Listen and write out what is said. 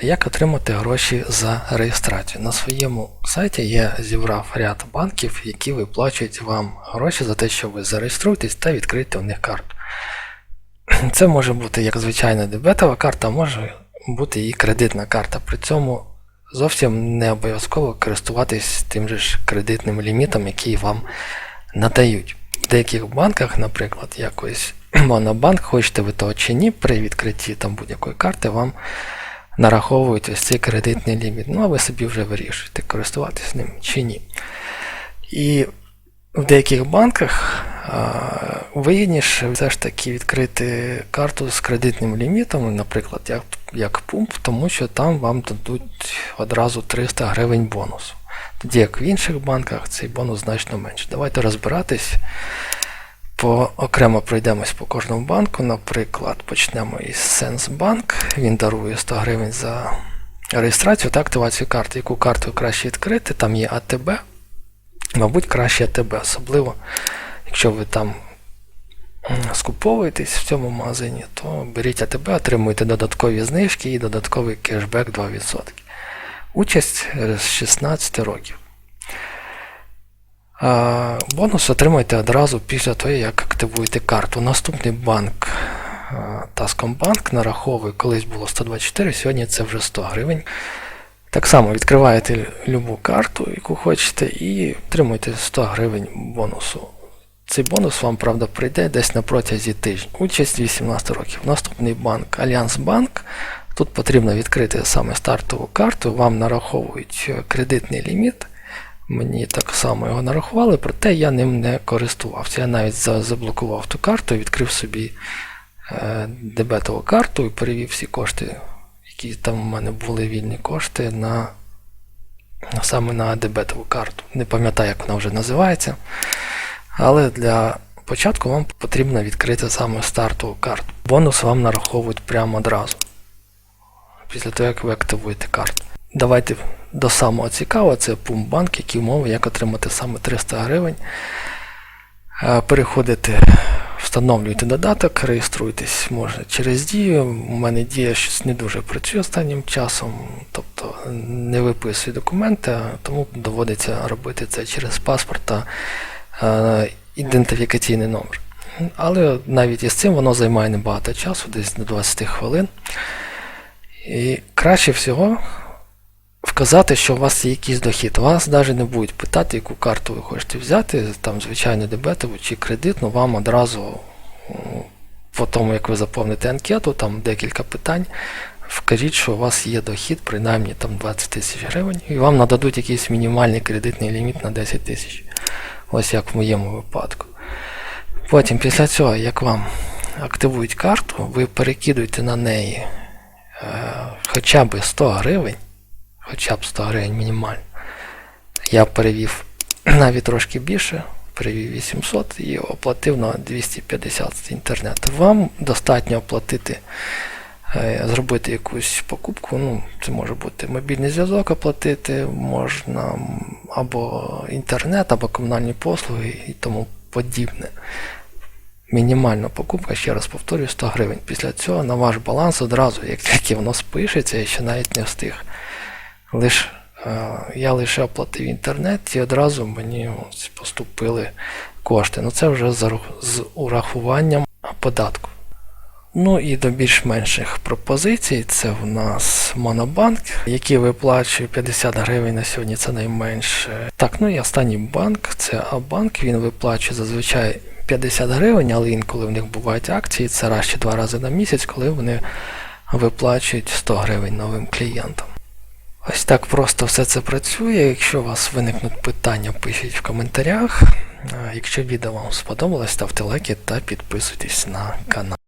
Як отримати гроші за реєстрацію? На своєму сайті я зібрав ряд банків, які виплачують вам гроші за те, що ви зареєструєтесь та відкриєте у них карту. Це може бути як звичайна дебетова карта, може бути і кредитна карта. При цьому зовсім не обов'язково користуватись тим же ж кредитним лімітом, який вам надають. В деяких банках, наприклад, якось Монобанк, хочете ви того чи ні, при відкритті там будь-якої карти вам нараховують ось цей кредитний ліміт. Ну, а ви собі вже вирішуєте, користуватись ним чи ні. І в деяких банках вигідніше все ж таки відкрити карту з кредитним лімітом, наприклад, як, як пумп, тому що там вам дадуть одразу 300 гривень бонусу. Тоді як в інших банках цей бонус значно менше. Давайте розбиратись. По, окремо пройдемось по кожному банку. Наприклад, почнемо із Сенсбанк. Він дарує 100 гривень за реєстрацію та активацію карти. Яку карту краще відкрити? Там є АТБ. Мабуть, краще АТБ, особливо, якщо ви там скуповуєтесь в цьому магазині, то беріть АТБ, отримуєте додаткові знижки і додатковий кешбек 2%. Участь е, з 16 років. Бонус отримаєте одразу після того, як активуєте карту. Наступний банк Таскомбанк нараховує, колись було 124, сьогодні це вже 100 гривень. Так само відкриваєте любу карту, яку хочете, і отримуєте 100 гривень бонусу. Цей бонус вам, правда, прийде десь на протязі тижня. Участь 18 років. Наступний банк Альянсбанк. Тут потрібно відкрити саме стартову карту, вам нараховують е, кредитний ліміт. Мені так само його нарахували, проте я ним не користувався. Я навіть заблокував ту карту, відкрив собі е, дебетову карту і перевів всі кошти, які там у мене були вільні кошти, на, саме на дебетову карту. Не пам'ятаю, як вона вже називається. Але для початку вам потрібно відкрити саме стартову карту. Бонус вам нараховують прямо одразу. Після того, як ви активуєте карту. Давайте до самого цікавого, це Пумбанк, які умови, як отримати саме 300 гривень. Е, Переходите, встановлюєте додаток, реєструєтесь можна через дію. У мене дія щось не дуже працює останнім часом, тобто не виписує документи, тому доводиться робити це через паспорт та е, ідентифікаційний номер. Але навіть із цим воно займає небагато часу, десь до 20 хвилин. І краще всього вказати, що у вас є якийсь дохід. Вас навіть не будуть питати, яку карту ви хочете взяти, там звичайно дебетову чи кредитну, вам одразу по тому, як ви заповните анкету, там декілька питань, вкажіть, що у вас є дохід, принаймні там 20 тисяч гривень, і вам нададуть якийсь мінімальний кредитний ліміт на 10 тисяч. Ось як в моєму випадку. Потім, після цього, як вам активують карту, ви перекидуєте на неї е, хоча б 100 гривень, хоча б 100 гривень мінімально. Я перевів навіть трошки більше, перевів 800 і оплатив на 250 інтернет. Вам достатньо оплатити, е, зробити якусь покупку. Ну, це може бути мобільний зв'язок оплатити, можна або інтернет, або комунальні послуги і тому подібне. Мінімальна покупка, ще раз повторюю, 100 гривень. Після цього на ваш баланс одразу, як тільки воно спишеться, я ще навіть не встиг. Лиш, е, я лише оплатив інтернет і одразу мені поступили кошти. Ну це вже з урахуванням податку. Ну і до більш-менших пропозицій це в нас Монобанк, який виплачує 50 гривень на сьогодні, це найменше. Так, ну і останній банк це Абанк, він виплачує зазвичай 50 гривень, але інколи в них бувають акції, це раз чи два рази на місяць, коли вони виплачують 100 гривень новим клієнтам. Ось так просто все це працює. Якщо у вас виникнуть питання, пишіть в коментарях. Якщо відео вам сподобалось, ставте лайки та підписуйтесь на канал.